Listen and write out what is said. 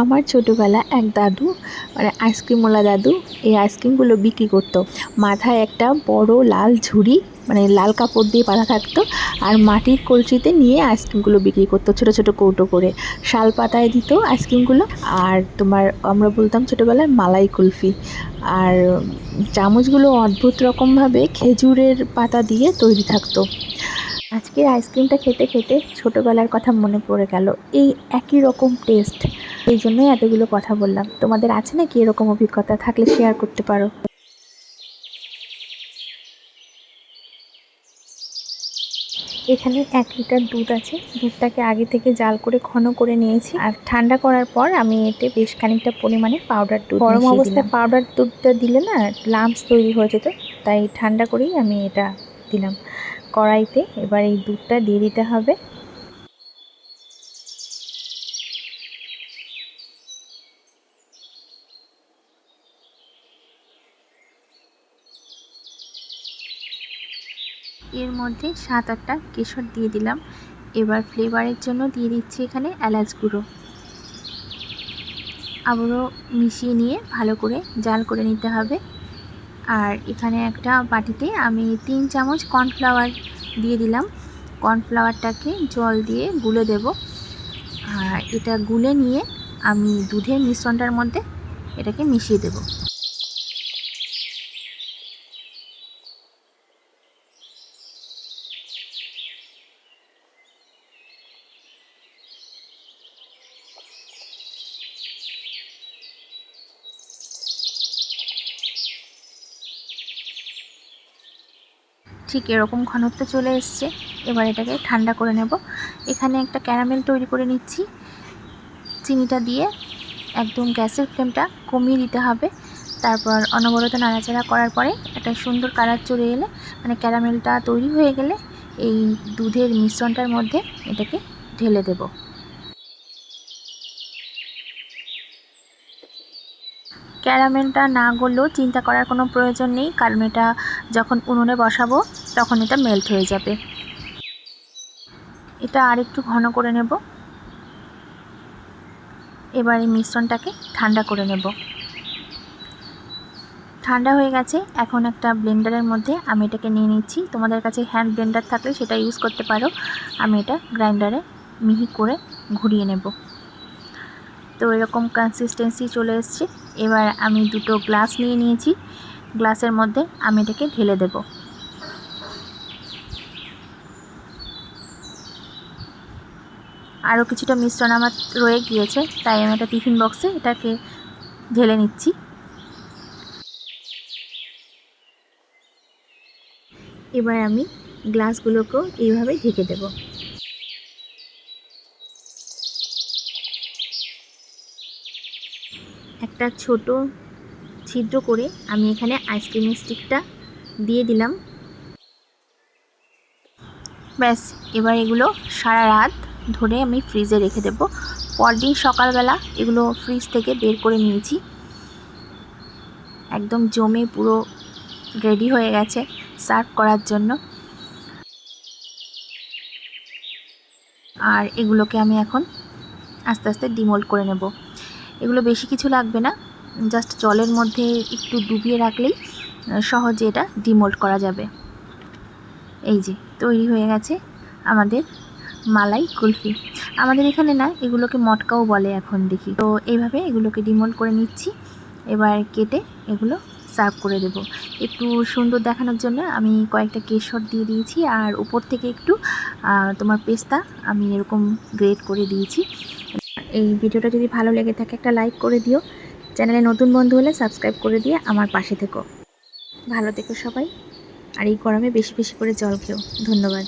আমার ছোটোবেলা এক দাদু মানে আইসক্রিমওয়ালা দাদু, এই আইসক্রিমগুলো বিক্রি করতো। মাথায় একটা বড় লাল ঝুড়ি মানে লাল কাপড় দিয়ে বাঁধা থাকতো, আর মাটির কলসিতে নিয়ে আইসক্রিমগুলো বিক্রি করতো, ছোট ছোট কৌটো করে। শাল পাতায় দিত আইসক্রিমগুলো, আর তোমার আমরা বলতাম ছোটোবেলায় মালাই কুলফি। আর চামচগুলো অদ্ভুত রকমভাবে খেজুরের পাতা দিয়ে তৈরি থাকতো। আজকে আইসক্রিমটা খেতে খেতে ছোটোবেলার কথা মনে পড়ে গেল। এই একই রকম টেস্ট এই জন্যই এতগুলো কথা বললাম। তোমাদের আছে নাকি এরকম অভিজ্ঞতা? থাকলে শেয়ার করতে পারো। এখানে এক লিটার দুধ আছে। দুধটাকে আগে থেকে জাল করে ঘন করে নিয়েছি। আর ঠান্ডা করার পর আমি এতে বেশ খানিকটা পরিমাণে পাউডার দুধ গরম অবস্থায় পাউডার দুধটা দিলে না লাম্পস তৈরি হয়ে যেত। তাই ঠান্ডা করেই আমি এটা দিলাম। কড়াইতে এবার এই দুধটা দিয়ে দিতে হবে। এর মধ্যে সাত আটটা কেশর দিয়ে দিলাম। এবার ফ্লেভারের জন্য দিয়ে দিচ্ছি এখানে এলাচ গুঁড়ো। আবারও মিশিয়ে নিয়ে ভালো করে জাল করে নিতে হবে। আর এখানে একটা বাটিতে আমি তিন চামচ কর্নফ্লাওয়ার দিয়ে দিলাম। কর্নফ্লাওয়ারটাকে জল দিয়ে গুলে দেব। আর এটা গুলে নিয়ে আমি দুধের মিশ্রণটার মধ্যে এটাকে মিশিয়ে দেবো। ঠিক এরকম ঘনত্ব চলে এসছে। এবার এটাকে ঠান্ডা করে নেব। এখানে একটা ক্যারামেল তৈরি করে নিচ্ছি। চিনিটা দিয়ে একদম গ্যাসের ফ্লেমটা কমিয়ে দিতে হবে। তারপর অনবরত নাড়াচাড়া করার পরে একটা সুন্দর কালার চলে এলে মানে ক্যারামেলটা তৈরি হয়ে গেলে এই দুধের মিশ্রণটার মধ্যে এটাকে ঢেলে দেবো। ক্যারামেলটা না গললেও চিন্তা করার কোনো প্রয়োজন নেই, কারণ এটা যখন উনুনে বসাবো তখন এটা মেল্ট হয়ে যাবে। এটা আরেকটু ঘন করে নেব। এবার এই মিশ্রণটাকে ঠান্ডা করে নেব। ঠান্ডা হয়ে গেছে, এখন একটা ব্লেন্ডারের মধ্যে আমি এটাকে নিয়ে নিচ্ছি। তোমাদের কাছে হ্যান্ড ব্লেন্ডার থাকলে সেটা ইউজ করতে পারো। আমি এটা গ্রাইন্ডারে মিহি করে ঘুরিয়ে নেব। তো এরকম কনসিস্টেন্সি চলে এসছে। এবার আমি দুটো গ্লাস নিয়ে নিয়েছি। গ্লাসের মধ্যে আমি এটাকে ঢেলে দেব। আরও কিছুটা মিশ্রণ আমার রয়ে গিয়েছে, তাই আমি একটা টিফিন বক্সে এটাকে ঢেলে নিচ্ছি। এবার আমি গ্লাসগুলোকেও এইভাবে ঢেকে দেবো। একটা ছোট ছিদ্র করে আমি এখানে আইসক্রিমের স্টিকটা দিয়ে দিলাম। ব্যাস, এবার এগুলো সারা রাত ধরে আমি ফ্রিজে রেখে দেব। পরদিন সকালবেলা এগুলো ফ্রিজ থেকে বের করে নিয়েছি। একদম জমে পুরো রেডি হয়ে গেছে সার্ভ করার জন্য। আর এগুলোকে আমি এখন আস্তে আস্তে ডিমোল্ড করে নেব। এগুলো বেশি কিছু লাগবে না। জাস্ট জলের মধ্যে একটু ডুবিয়ে রাখলেই সহজে এটা ডিমোল্ড করা যাবে। এই যে, তৈরি হয়ে গেছে আমাদের মালাই কুলফি। আমাদের এখানে না, এগুলোকে মটকাও বলে এখন দেখি। তো এইভাবে এগুলোকে ডিমোল্ড করে নিচ্ছি। এবার কেটে এগুলো সার্ভ করে দেব। একটু সুন্দর দেখানোর জন্য আমি কয়েকটা কেশর দিয়ে দিয়েছি। আর উপর থেকে একটু তোমার পেস্তা আমি এরকম গ্রেট করে দিয়েছি। এই ভিডিওটা যদি ভালো লেগে থাকে একটা লাইক করে দিও। চ্যানেলে নতুন বন্ধু হলে সাবস্ক্রাইব করে দিয়ে আমার পাশে থেকো। ভালো থেকো সবাই। আর এই গরমে বেশি বেশি করে জল খেও। ধন্যবাদ।